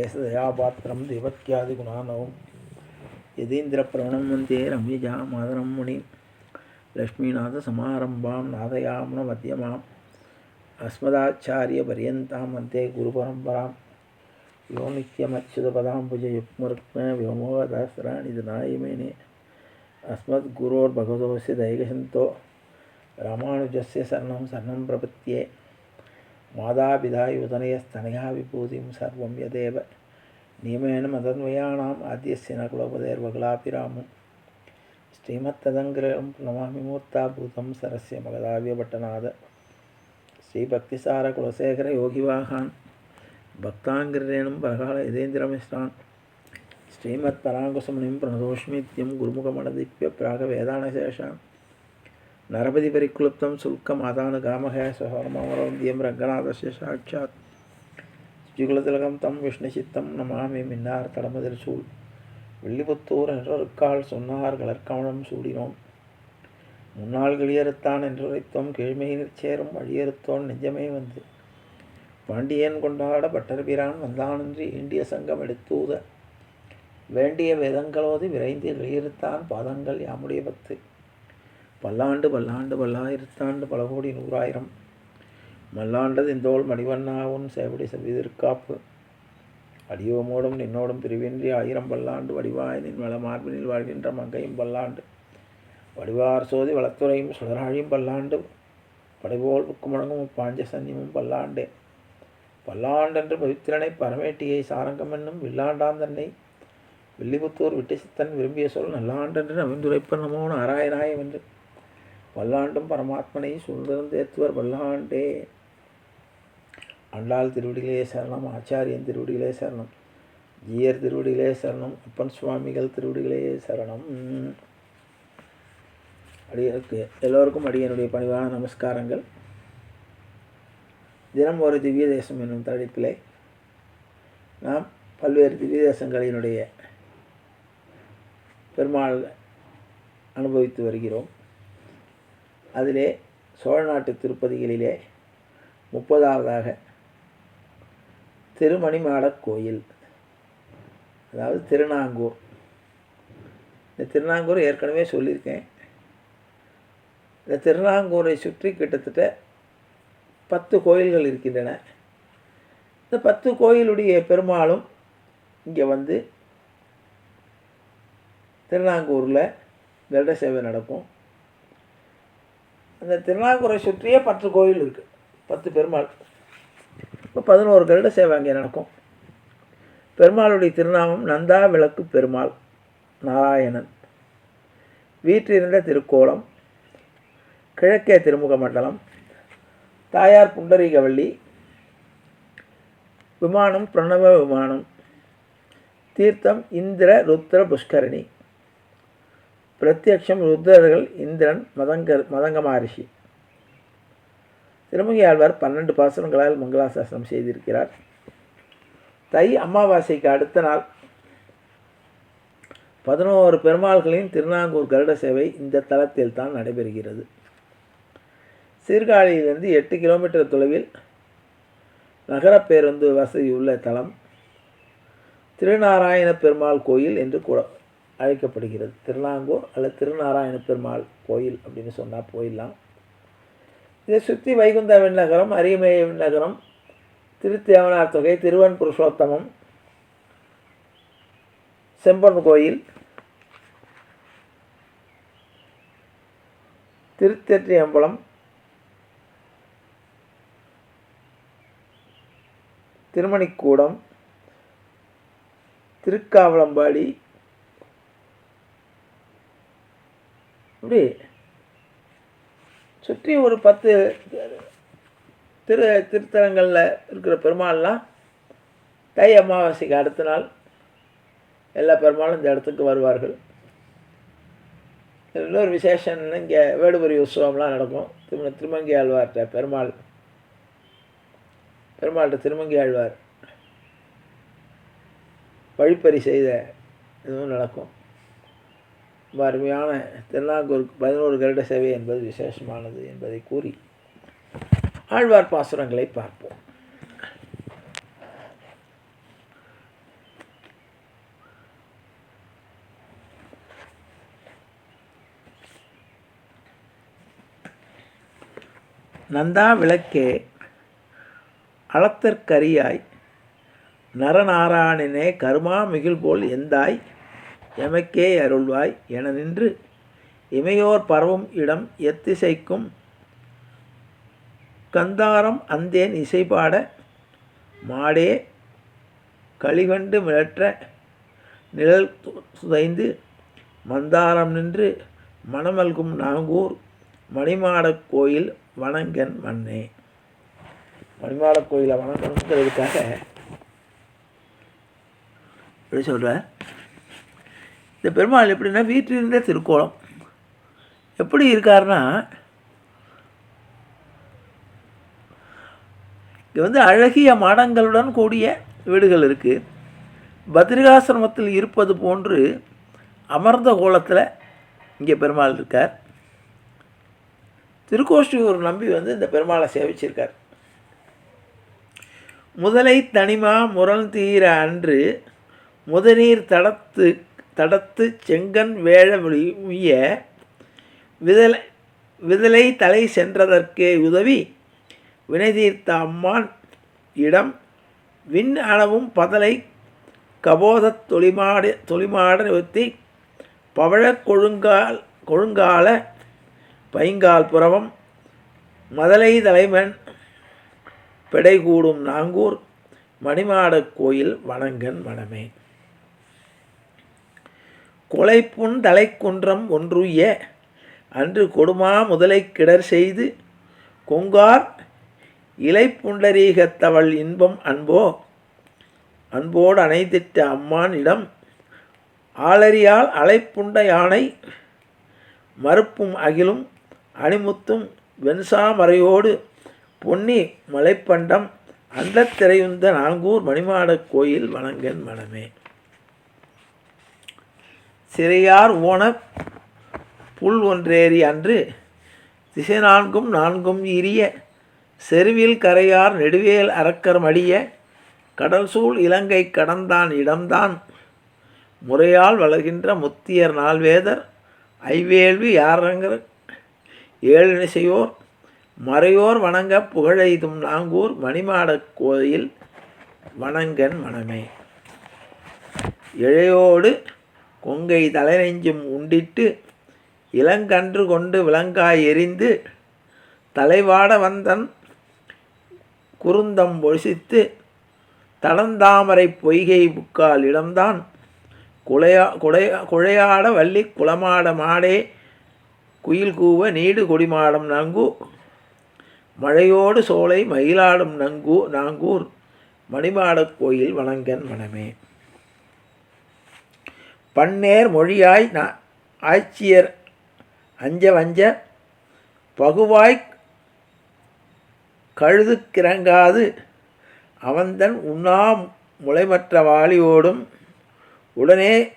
श्रीशैलेशदयापात्रं देवत्यादिगुणानवं यतीन्द्रप्रवणं वन्दे रम्यजा मातरं मुनिं लक्ष्मीनाथसमारम्भां नादयाम्नमध्यमाम् अस्मदाचार्यपर्यन्तां वन्दे गुरुपरम्परां यो नित्यमच्युतपदाम्बुजयुग्मरुक्म व्योमोहदासराणि दनायमेने अस्मद्गुरोर्भगवतोऽस्य दैकशन्तो रामानुजस्य शरणं शरणं प्रपत्ये மாதாபிதா யுதனயஸ்தனயா விபூதிம் சர்வம் யதேவ. நியமேன மதன்வயானாம் ஆத்தியசின குலோபதேர்வகலாபிராமம் ஸ்ரீமத்ததங்கிரம் நமாமி மூர்த்தாபூதம் சரஸ்ய மகதாவியபட்டநாத ஸ்ரீபக்திசார குலசேகர யோகிவாகான். பக்தாங்கிரேனும் பரகால இதேந்திரமிஸ்ரான் ஸ்ரீமத் பராங்குசமுனிம் பிரணதோஷ்மித்யம் குருமுகமணதிப்பிய பிராக வேதானசேஷான் నరపతి పరిక్లుప్తం శుల్కం అదానుగామహే సహోర్మవరోద్యం రంగనాథస్య சாட்சாத். యుగులతిలகம் தம் விஷ்ணு சித்தம் நமாமி மின்னார் தடமதில் சூழ். வெள்ளிபுத்தூர் என்றொருக்கால் சொன்னார் கலர்கமலம் சூடினோம். முன்னால் கிளியறுத்தான் என்றுரைத்தோம் கீழ்மையினிற் சேரும் வழியறுத்தோன் நெஞ்சமே வந்து. பாண்டியன் கொண்டாட பட்டர்பிரான் வந்தானன்றி இந்திய சங்கம் எடுத்தூத. வேண்டிய வேதங்களோது விரைந்து வெளியிருத்தான் பாதங்கள் யாமுடைய பத்து. பல்லாண்டு பல்லாண்டு பல்லாயிரத்தாண்டு பல கோடி நூறாயிரம். மல்லாண்டது இந்தோள் மணிவண்ணாவும் சேவடி செவ்விதிற்காப்பு அடியோமோடும் நின்னோடும் பிரிவின்றி ஆயிரம் பல்லாண்டு வடிவாய் நின் வளமார்பினில் வாழ்கின்ற மங்கையும் பல்லாண்டு வடிவார் சோதி வளத்துறையும் சுடராழியும் பல்லாண்டு படைபோல் புக்குமுழங்கும் பாஞ்ச சன்னியமும் பல்லாண்டே பல்லாண்டென்று பவித்திரனை பரமேட்டியை சாரங்கம் என்னும் வில்லாண்டாந்தன்னை வில்லிபுத்தூர் விட்டு சித்தன் விரும்பிய சொல் நல்லாண்டென்று நவிந்துரைப்ப நமோ நாராயணாயம் என்று பல்லாண்டும் பரமாத்மனை சுந்தரந்தேத்துவர் பல்லாண்டே அண்டாள் திருவடிகளே சரணம் ஆச்சாரியன் திருவடிகளே சரணம் ஜீயர் திருவடிகளே சரணம் அப்பன் சுவாமிகள் திருவடிகளே சரணம். அடியனுக்கு எல்லோருக்கும் அடியனுடைய பணிவான நமஸ்காரங்கள். தினம் ஒரு திவ்ய தேசம் என்னும் தலைப்பிலே நாம் பல்வேறு திவ்ய தேசங்களினுடைய பெருமாள் அனுபவித்து வருகிறோம். அதிலே சோழ நாட்டு திருப்பதிகளிலே முப்பதாவதாக திருமணிமாடக் கோயில் அதாவது திருநாங்கூர். இந்த திருநாங்கூர் ஏற்கனவே சொல்லியிருக்கேன். இந்த திருநாங்கூரை சுற்றி கிட்டத்தட்ட பத்து கோயில்கள் இருக்கின்றன. இந்த பத்து கோயிலுடைய பெருமாளும் இங்கே வந்து திருநாங்கூரில் வருட சேவை நடக்கும். அந்த திருநாகூரை சுற்றியே பத்து கோயில் இருக்குது பத்து பெருமாள். இப்போ பதினோரு கருட சேவை அங்கே நடக்கும். பெருமாளுடைய திருநாமம் நந்தா விளக்கு பெருமாள் நாராயணன். வீற்றிருந்த திருக்கோலம் கிழக்கே திருமுக மண்டலம் தாயார் புண்டரீகவள்ளி விமானம் பிரணவ விமானம் தீர்த்தம் இந்திர ருத்ர புஷ்கரணி. பிரத்யக்ஷம் ருத்ரர்கள் இந்திரன் மதங்க மதங்க மகரிஷி திருமுகி ஆழ்வார் பன்னெண்டு பாசனங்களால் மங்களாசாசனம் செய்திருக்கிறார். தை அமாவாசைக்கு அடுத்த நாள் பதினோரு பெருமாள்களின் திருநாங்கூர் கருட சேவை இந்த தளத்தில் தான் நடைபெறுகிறது. சீர்காழியிலிருந்து எட்டு கிலோமீட்டர் தொலைவில் நகர பேருந்து வசதி உள்ள தலம் திருநாராயண பெருமாள் கோயில் என்று கூட அழைக்கப்படுகிறது. திருநாங்கூர் அல்லது திருநாராயண பெருமாள் கோயில் அப்படின்னு சொன்னால் போயிடலாம். இதை சுற்றி வைகுந்த விண்ணகரம் அரியமேய விண்ணகரம் திருத்தேவனார் தொகை திருவன் புருஷோத்தமம் செம்பன் கோயில் திருத்தெற்றி அம்பலம் திருமணிக்கூடம் திருக்காவளம்பாடி இப்படி சுற்றி ஒரு பத்து திரு திருத்தலங்களில் இருக்கிற பெருமாள்லாம் தை அமாவாசைக்கு அடுத்த நாள் எல்லா பெருமாளும் இந்த இடத்துக்கு வருவார்கள். இன்னொரு விசேஷம் இங்கே வேடுபுரி உற்சவம்லாம் நடக்கும். திரு திருமங்கி ஆழ்வார்கிட்ட பெருமாள் பெருமாள்கிட்ட திருமங்கி ஆழ்வார் வழிப்பறி செய்த இதுவும் நடக்கும். அருமையான திருநாங்கூருக்கு பதினோரு கருட சேவை என்பது விசேஷமானது என்பதை கூறி ஆழ்வார் பாசுரங்களை பார்ப்போம். நந்தா விளக்கே அளத்தற்கரியாய் நரநாராயணனே கருமா மிகில் போல் எந்தாய் எமக்கே அருள்வாய் என நின்று இமையோர் பரவும் இடம் எத்திசைக்கும். கந்தாரம் அந்தேன் இசைபாட மாடே களிகண்டு மிளற்ற நிழல் சுதைந்து மந்தாரம் நின்று மணமல்கும் நாங்கூர் மணிமாடக் கோயில் வணங்கன் மண்ணே மணிமாடக் கோயிலை வணங்கணுங்கிறதுக்காக எப்படி சொல்கிறார் இந்த பெருமாள் எப்படின்னா வீட்டிலிருந்தே திருக்கோலம் எப்படி இருக்காருன்னா இங்கே வந்து அழகிய மாடங்களுடன் கூடிய வீடுகள் இருக்குது பத்ரிகாசிரமத்தில் இருப்பது போன்று அமர்ந்த கோலத்தில் இங்கே பெருமாள் இருக்கார். திருக்கோஷ்டியூர் நம்பி வந்து இந்த பெருமாளை சேவிச்சிருக்கார். முதலை தனிமா முரண் தீர அன்று முதநீர் தடத்து தடத்து செங்கன் வேழமுழிய விதலை விதலை தலை சென்றதற்கே உதவி வினைதீர்த்த அம்மான் இடம் விண் அளவும் பதலை கபோதத் தொழிமாடு தொழிமாட நிறுத்தி பவழக் கொழுங்கால் கொழுங்கால பைங்கால் புறவம் மதலை தலைமன் பெடைகூடும் நாங்கூர் மணிமாடக் கோயில் வணங்கன் மனமே கொலைப்புண் தலைக்குன்றம் ஒன்றுய அன்று கொடுமா முதலை கிடர் செய்து கொங்கார் இலைப்புண்டரீகத்தவள் இன்பம் அன்போ. அன்போடு அணைத்திட்ட அம்மானிடம் ஆளறியால் அலைப்புண்ட யானை மறுப்பும் அகிலும் அணிமுத்தும் வெண்சாமரையோடு பொன்னி மலைப்பண்டம் அந்த திரையுந்த நாங்கூர் மணிமாடக் கோயில் வணங்கன் மனமே. சிறையார் ஓன புல் ஒன்றேறி அன்று திசை நான்கும் நான்கும் இரிய செருவில் கரையார் நெடுவேல் அரக்கர் மடிய கடல் சூழ் இலங்கை கடந்தான் இடம்தான். முறையால் வளர்கின்ற முத்தியர் நால்வேதர் ஐவேள்வி யாரங்கர் ஏழிசையோர் மறையோர் வணங்க புகழெய்தும் நாங்கூர் மணிமாடக் கோயில் வணங்கன் மனமே இழையோடு கொங்கை தலைநெஞ்சும் உண்டிட்டு இளங்கன்று கொண்டு விலங்காய் எரிந்து தலைவாட வந்தன் குருந்தம் ஒழித்து தடந்தாமரை பொய்கை புக்கால் இடம்தான். குளையா குடையா குழையாட வள்ளி குளமாட மாடே குயில் கூவ நீடு கொடிமாடம் நங்கு. மழையோடு சோலை மயிலாடும் நங்கு நாங்கூர் மணிமாடக் கோயில் வணங்கன் மனமே. பன்னேர் மொழியாய் நா ஆட்சியர் அஞ்ச வஞ்ச பகுவாய் கழுது கிறங்காது அவன்தன் உண்ணா முளைமற்ற வாளியோடும் உடனே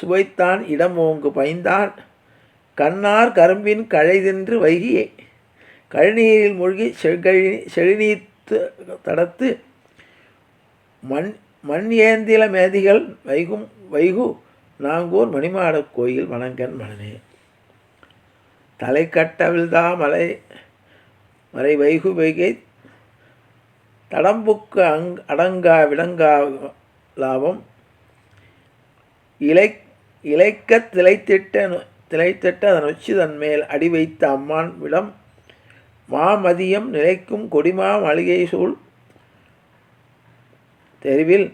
சுவைத்தான் இடம் ஓங்கு பைந்தான். கண்ணார் கரும்பின் கழைதென்று வைகியே. கழிநீரில் மூழ்கி செழி செழிநீத்து தடத்து மண் மண் ஏந்தில மேதிகள் வைகும் வைகு நாங்கூர் மணிமாட கோயில் வணங்கன் மனநே தலை கட்டவிழ்தா மலை மறை வைகு வைகை தடம்புக்கு அங் அடங்கா விடங்கா லாபம். இலை இலைக்க திளைத்திட்ட திளைத்திட்ட அதன் உச்சி தன் மேல் அடி வைத்த அம்மான் விடம் மாமதியம் நிலைக்கும் கொடிமா மளிகை சூழ் தெருவில்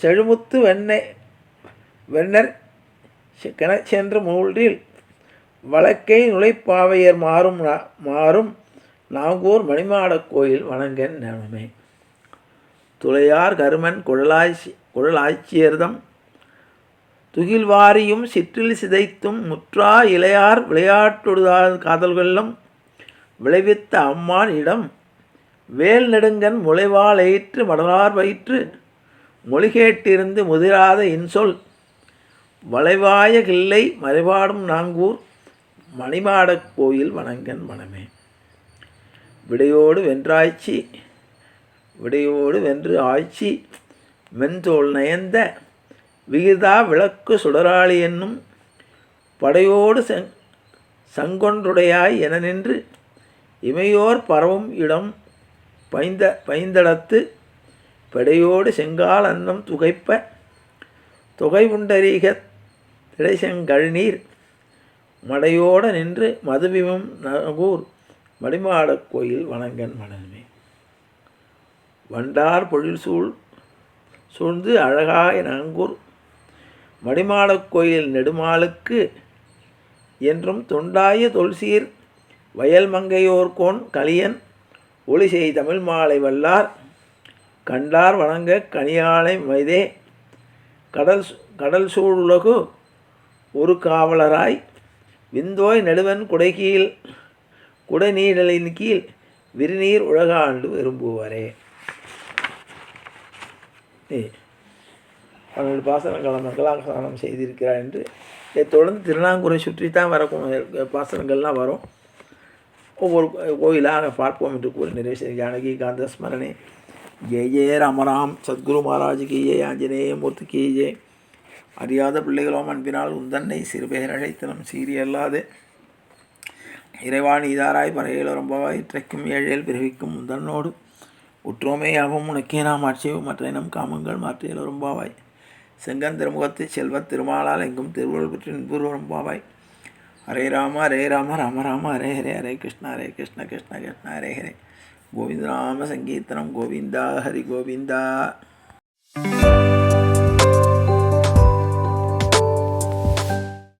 செழுமுத்து வெண்ணெய் வெண்ணர் கிண மூன்றில் வழக்கை நுழைப்பாவையர் மாறும் மாறும் நாங்கூர் மணிமாடக் கோயில் வணங்கன் நிலமே துளையார் கருமன் குழலாய்ச்சி குழலாய்ச்சியர்தம் துகில்வாரியும் சிற்றில் சிதைத்தும் முற்றா இளையார் விளையாட்டுடுதா காதல்களும் விளைவித்த அம்மான் இடம் வேல் நெடுங்கன் முளைவாளையிற்று மடலார் வயிற்று மொழிகேட்டிருந்து முதிராத இன்சொல் வளைவாய கிள்ளை மறைபாடும் நாங்கூர் மணிமாடக் கோயில் வணங்கன் மனமே விடையோடு வென்றாய்ச்சி விடையோடு வென்று ஆய்ச்சி மென்தோல் நயந்த விகிதா விளக்கு சுடராளி என்னும் படையோடு செங் சங்கொன்றுடையாய் என நின்று இமையோர் பரவும் இடம் பைந்த பைந்தடத்து பெடையோடு செங்கால் அன்னம் துகைப்ப தொகை உண்டரீக திடைசெங்கழ்நீர் மடையோடு நின்று மதுவிமம் நகூர் மடிமாடக் கோயில் வணங்கன் மனமே. வண்டார் பொழில் சூழ் சூழ்ந்து அழகாய நங்கூர் மடிமாடக் கோயில் நெடுமாலுக்கு என்றும் தொண்டாய தொல்சீர் வயல் மங்கையோர்கோன் கலியன் ஒளி செய் தமிழ் மாலை வல்லார் கண்டார் வணங்க கனியாழை மைதே கடல் கடல் சூழுலகு ஒரு காவலராய் விந்தோய் நெடுவன் குடைகீழ் குடைநீழலின் கீழ் விரிநீர் உலகாண்டு விரும்புவரே. ஏ பன்னெண்டு பாசனங்களை மங்களாசானம் செய்திருக்கிறார் என்று. இதைத் தொடர்ந்து திருநாங்கூரை சுற்றித்தான் வர பாசனங்கள்லாம் வரும். ஒவ்வொரு கோயிலாக பார்ப்போம் என்று கூறி நிறைவு ஜானகி காந்த ஸ்மரணே. ஜெய ஜெய ராமராம். சத்குரு மகாராஜுக்கு கி ஜெய ஆஞ்சநேய மூர்த்திக்கு கி அறியாத பிள்ளைகளோம் அன்பினால் உந்தன்னை சிறுபெயர் அழைத்தனம் சீரி அல்லாது இறைவான் இதாராய் பறையில் ரொம்பவாய் இற்றைக்கும் ஏழையில் பிறவிக்கும் உந்தன்னோடு உற்றோமே யாவும். உனக்கே நாம் ஆட்சியும் மற்ற நம் காமங்கள் மாற்றியல் ரொம்பவாய் செங்கன் திருமுகத்து செல்வத் திருமாலால் எங்கும் திருவுருள் பெற்று இன்புரு ரொம்பாவாய் హరే రామ హరే రామ రామ రామ హరే హరే హరే కృష్ణ హరే కృష్ణ కృష్ణ కృష్ణ హరే హరే. గోవిందరామ సంకీర్తనం గోవింద హరి గోవింద.